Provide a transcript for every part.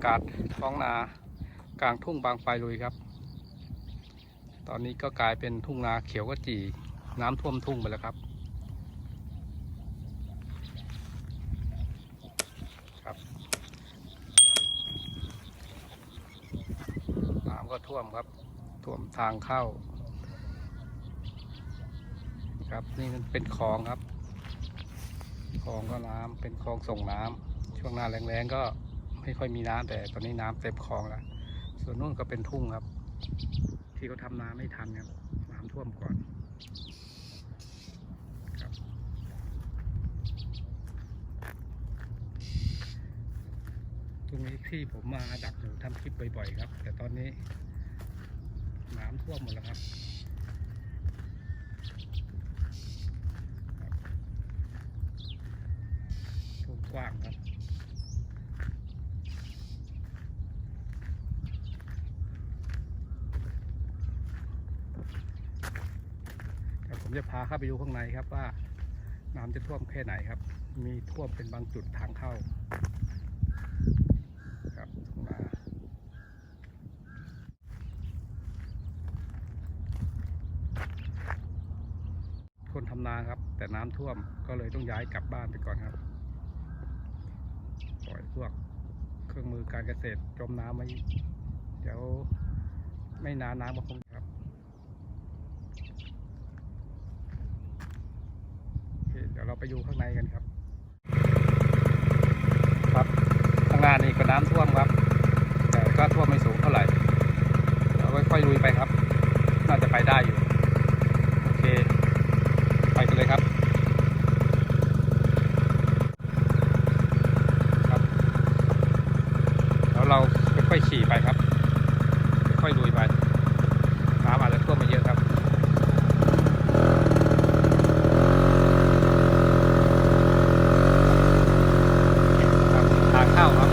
ากาศท้องนากลางทุ่งบางไฟลุยครับ ตอนนี้ก็กลายเป็นทุ่งนาเขียวกระจีน้ำท่วมทุ่งไปแล้วครับ ครับ น้ำก็ท่วมครับ ท่วมทางเข้า ครับนี่มันเป็นคลองครับคลองก็น้ำเป็นคลองส่งน้ำช่วงหน้าแรงๆก็ ไม่ค่อยมีน้ำแต่ตอนนี้น้ำเต็มคลองแล้วส่วนนู้นก็เป็นทุ่งครับ ที่เขาทำน้ำไม่ทันครับน้ำท่วมก่อนครับตรงนี้ที่ผมมาดักหนูทำคลิปบ่อยๆครับ แต่ตอนนี้น้ำท่วมหมดแล้วครับ ทุ่งกว้างครับ เดี๋ยว ผมจะพาเข้าไปดูข้างในครับว่าน้ำจะท่วมแค่ไหนครับ มีท่วมเป็นบางจุดทางเข้า ครับทุ่งนาคนทำนาครับ แต่น้ำท่วมก็เลยต้องย้ายกลับบ้านไปก่อนครับ ปล่อยพวกเครื่องมือการเกษตรจมน้ำไว้เดี๋ยวไม่นานน้ำก็คงครับโอเคเดี๋ยวเรา ไปดูข้างในกันครับ ครับข้างหน้านี่ก็น้ำท่วมครับ แต่ก็ท่วมไม่สูงเท่าไหร่เราค่อยๆลุยไปครับ น่าจะไปได้อยู่ โอเค ไปกันเลยครับแล้วเราค่อยๆขี่ไปครับ ค่อยๆลุยไปน้ำอาจจะท่วมไม่เยอะครับ ครับทางเข้าครับ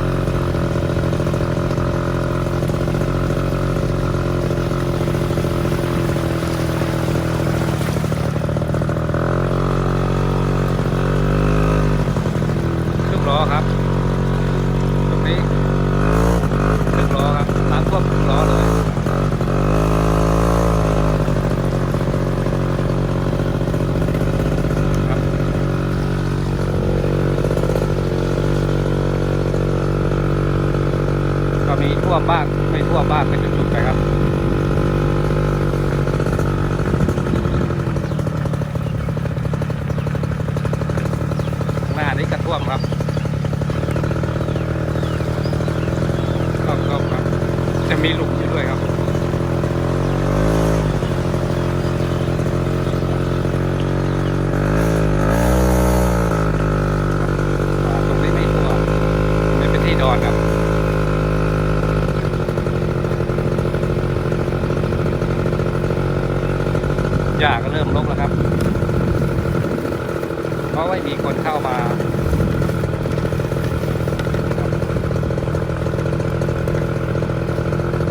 ครึ่งล้อครับ ตรงนี้ครึ่งล้อครับน้ำท่วมครึ่งล้อเลย ครับก็มี ท่วมบ้างไม่ท่วมบ้างเป็นจุดๆไปครับหน้านี้กระท่วมครับก็ก็ครับ จะมีหลุมอยู่ด้วยครับ หญ้าก็เริ่มรกแล้วครับ เพราะไม่มีคนเข้ามา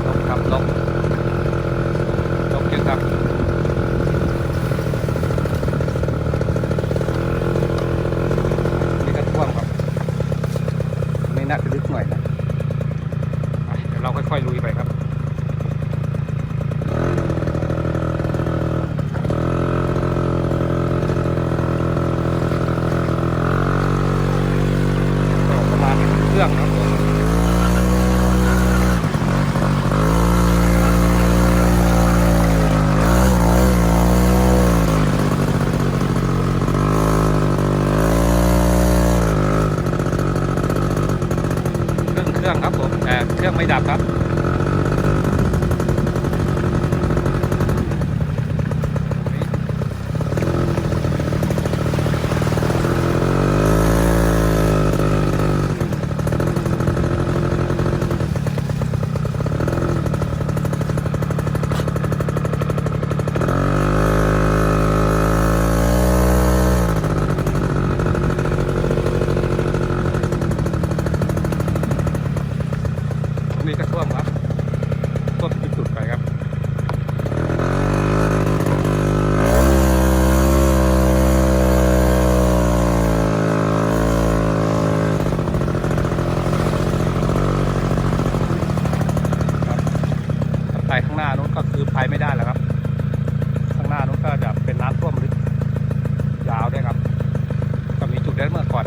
ลกครับลกลกเยอะครับ นี่ก็ท่วมครับไม่น่าจะลึกหน่อยนะไปเดี๋ยวเราค่อยๆลุยไปครับ ก็ประมาณเครื่องครับผมเค รื่องครื่องครับผมแต่เครื่องไม่ดับครับ ก็คือไปไม่ได้แล้วครับ ข้างหน้านู้นก็จะเป็นน้ำท่วมลึกยาวด้วยครับ ก็มีจุดนั้นเมื่อก่อน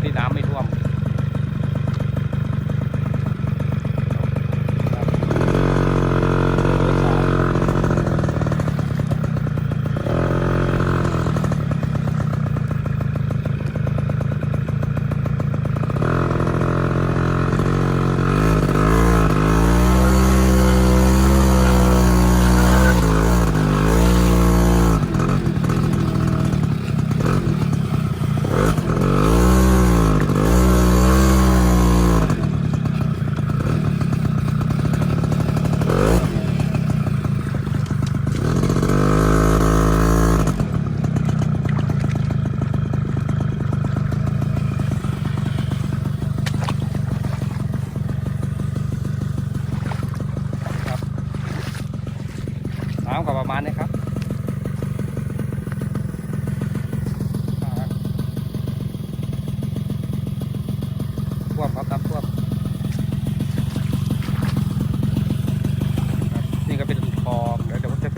ที่น้ำไม่ท่วมครับครับน้ำก็ประมาณนี้ครับอ่า ท่วมครับน้ำท่วมครับนี่ก็เป็นคลองเดี๋ยวเดี๋ยวผมจะ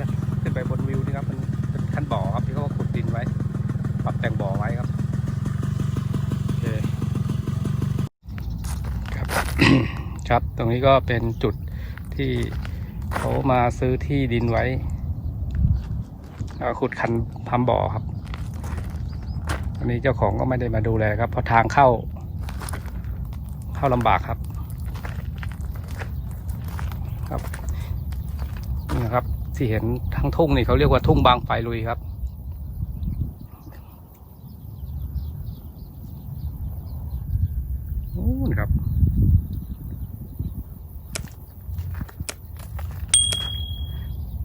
ขึ้นไปบนวิวนี่ครับมันเป็นขั้นบ่อครับที่เขาขุดดินไว้ ปรับแต่งบ่อไว้ครับโอเคครับ ครับ ตรงนี้ก็เป็นจุดที่เขามาซื้อที่ดินไว้แล้วขุดคันทำบ่อครับอันนี้เจ้าของก็ไม่ได้มาดูแลครับเพราะทางเข้า เข้าลำบากครับ ครับนี่นะครับ ที่เห็นทั้งทุ่งนี่เขาเรียกว่าทุ่งบางไฟลุยครับนู่นครับ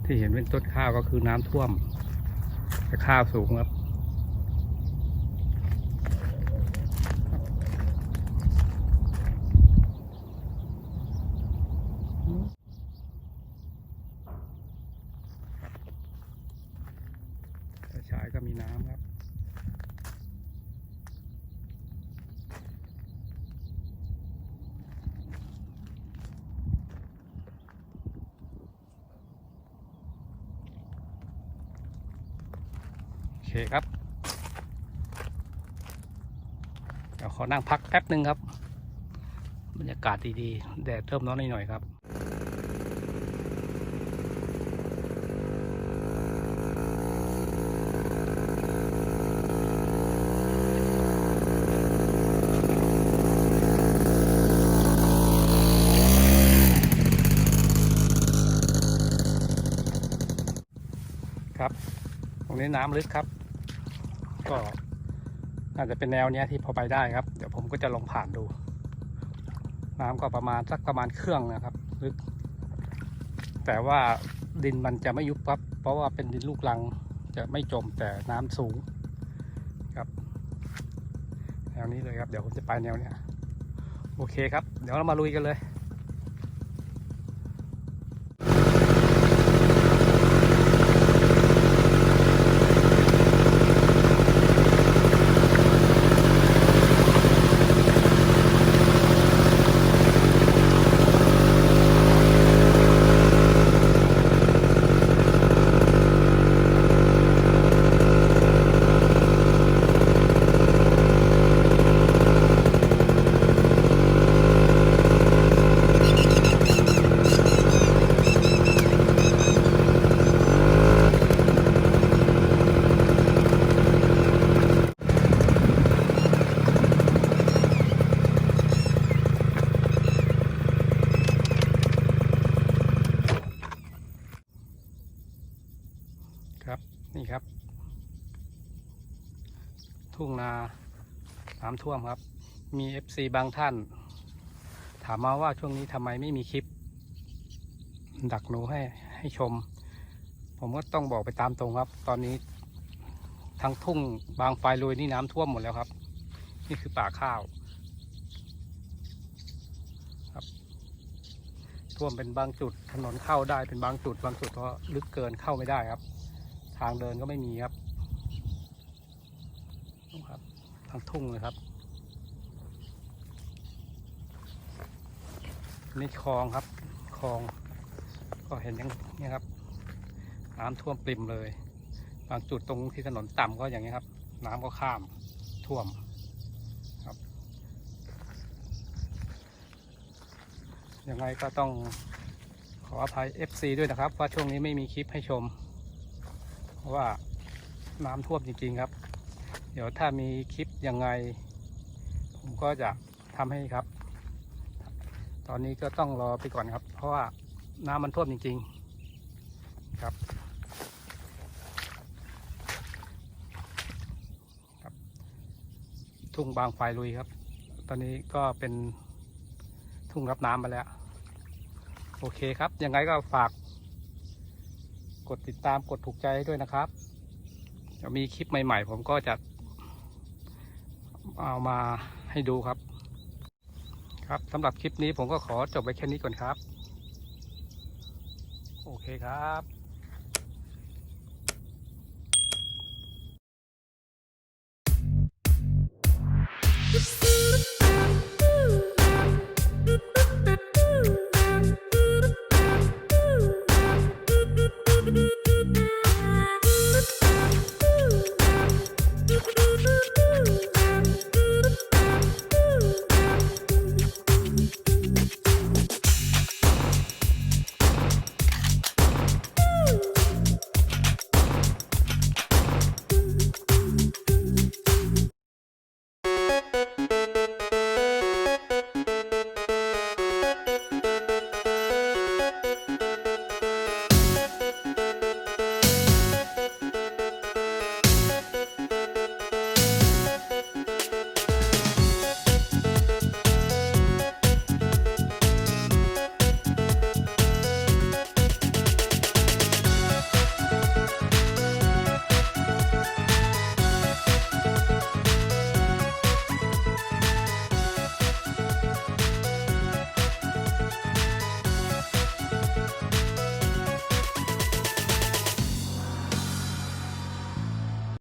ที่เห็นเป็นต้นข้าวก็คือน้ำท่วมแต่ข้าวสูงครับ กระชายก็มีน้ำครับ โอเคครับ เดี๋ยวขอนั่งพักแป๊บหนึ่งครับ บรรยากาศดีๆ แดดเริ่มร้อนหน่อยๆครับครับ ตรงนี้น้ำลึกครับ ก็น่าจะเป็นแนวเนี้ยที่พอไปได้ครับ เดี๋ยวผมก็จะลองผ่านดู น้ำก็ประมาณสักประมาณเครื่องนะครับลึกแต่ว่าดินมันจะไม่ยุบครับ เพราะว่าเป็นดินลูกรังจะไม่จมแต่น้ำสูงครับ แนวนี้เลยครับ เดี๋ยวผมจะไปแนวเนี้ยโอเคครับ เดี๋ยวเรามาลุยกันเลย ครับ นี่ครับ ทุ่งนาน้ำท่วมครับ มี FC บางท่าน ถามมาว่าช่วงนี้ทำไมไม่มีคลิป ดักหนูให้ให้ชม ผมก็ต้องบอกไปตามตรงครับ ตอนนี้ทั้งทุ่งบางไฟลุยนี่น้ำท่วมหมดแล้วครับ นี่คือป่าข้าวครับท่วมเป็นบางจุดถนนเข้าได้เป็นบางจุด บางจุดก็ลึกเกินเข้าไม่ได้ครับ ทางเดินก็ไม่มีครับนู่นครับ ทางทุ่งเลยครับนี่คลองครับคลอง ก็เห็นอย่างนี้ครับน้ำท่วมปริมเลย บางจุดตรงที่ถนนต่ำก็อย่างนี้ครับ น้ำก็ข้ามท่วมครับยังไงก็ต้องขออภัย FC ด้วยนะครับ ว่าช่วงนี้ไม่มีคลิปให้ชม เพราะว่าน้ำท่วมจริงๆครับ เดี๋ยวถ้ามีคลิป ยังไง ผมก็จะทำให้ครับ ตอนนี้ก็ต้องรอไปก่อนครับ เพราะว่าน้ำมันท่วมจริง ๆ ครับครับ ทุ่งบางไฟลุยครับ ตอนนี้ก็เป็นทุ่งรับน้ำมาแล้ว โอเคครับ ยังไงก็ฝาก กดติดตามกดถูกใจให้ด้วยนะครับเดี๋ยวมีคลิปใหม่ ๆ ผมก็จะ เอามาให้ดูครับ ครับสำหรับคลิปนี้ผมก็ขอจบไว้แค่นี้ก่อนครับ โอเคครับ Thank